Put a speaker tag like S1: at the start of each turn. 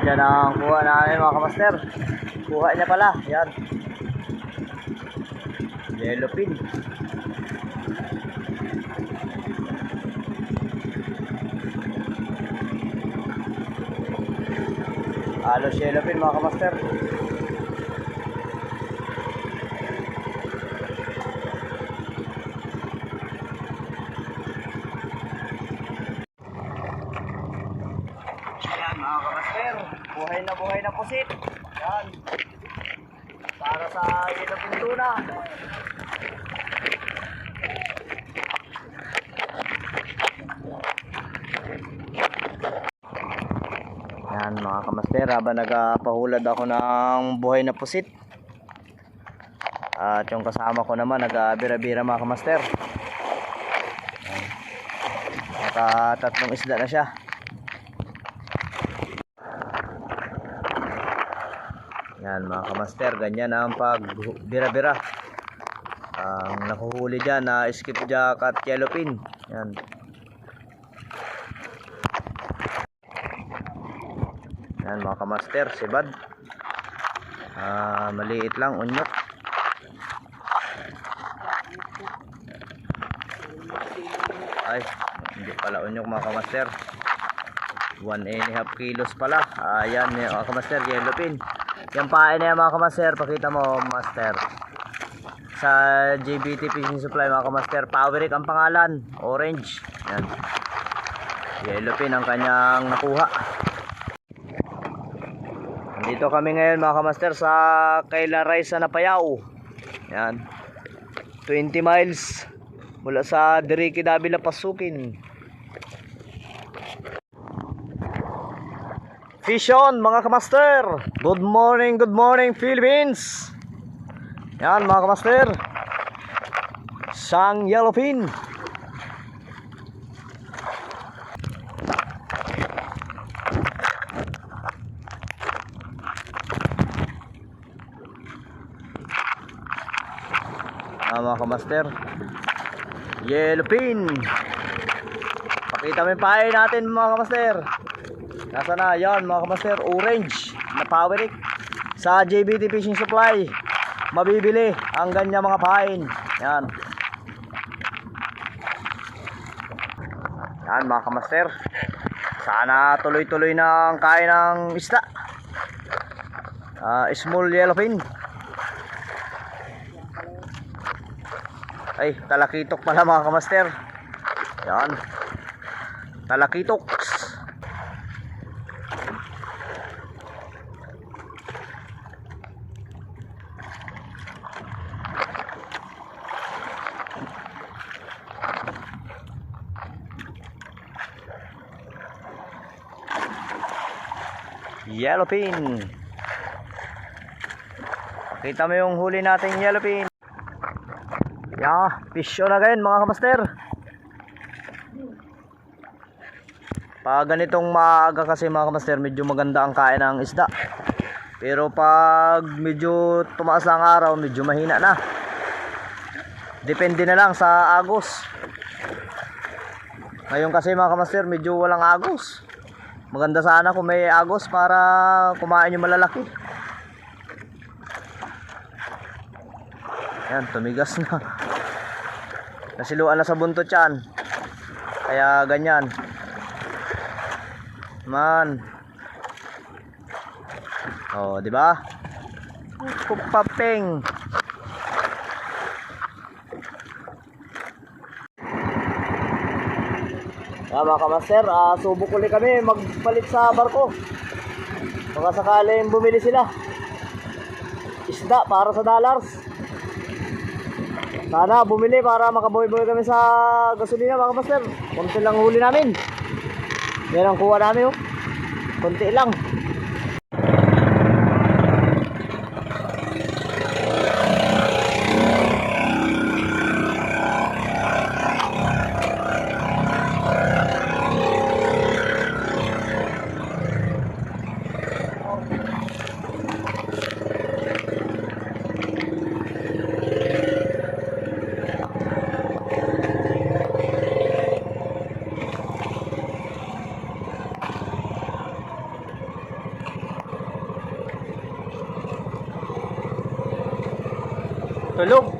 S1: At yan ang kuha namin mga kamaster. Kuha niya pala. Yan. Yellow pin. Halos yellow pin mga kamaster. Ayan mga kamaster, buhay na buhay na pusit. Yan. Para sa yellow pin tuna. Yan mga kamaster, habang nagpahulad ako ng buhay na pusit. At yung kasama ko naman, nag-bira-bira mga kamaster. Nakatatlong isda na siya. Yan mga kamaster, ganyan ang pag bira-bira. Ang nakuhuli dyan na skipjack at yellowfin. Yan. Yan mga kamaster, sibad. Ah, maliit lang, unyok. Ay, hindi pala unyok mga kamaster. 1 and a half kilos pala. Ayan yung mga kamaster, yellowfin. Yung pain na yan mga kamaster, pakita mo master. Sa JBT Fishing Supply mga kamaster, Powerick ang pangalan, orange. Yan. Yellowfin ang kanyang nakuha. Dito kami ngayon mga kamaster sa Kaila Rise na Napayao. Yan. 20 miles mula sa Diriki Davila Pasukin. Fish on mga kamaster. Good morning, good morning Philippines. Yan mga kamaster. Sang yellowfin. Ah, mga kamaster. Yellowfin. Pakita mo yung natin mga kamaster. Nasa na? Yan mga kamaster. Orange na powerick. Sa JBT Fishing Supply. Mabibili ang ganyan mga pahain. Yan. Yan mga kamaster. Sana tuloy-tuloy na ang kain ng isda. Ah, small yellowfin. Ay, talakitok pala mga kamaster. Yan. Talakitok. Yellowfin. Kita mo yung huli nating yellowfin. Yeah, fish on again mga kamaster. Pag ganitong maaga kasi mga kamaster, medyo maganda ang kain ng isda. Pero pag medyo tumaas na ang araw, medyo mahina na. Depende na lang sa agos. Ngayon kasi mga kamaster, medyo walang agos. Maganda sana kung may agos para kumain yung malalaki. Yan, tumigas na. Nasiluan na sa buntot yan. Kaya ganyan. Man. Oh, di ba? Kupapeng. Ah, mga kamaster, ah, subok ulit kami magpalit sa barko. Baka sakaling bumili sila. Isda para sa dollars. Sana bumili para makabuhay-buhay kami sa gasolina mga master. Konti lang huli namin. Yan ang kuha namin oh. Konti lang. Hello.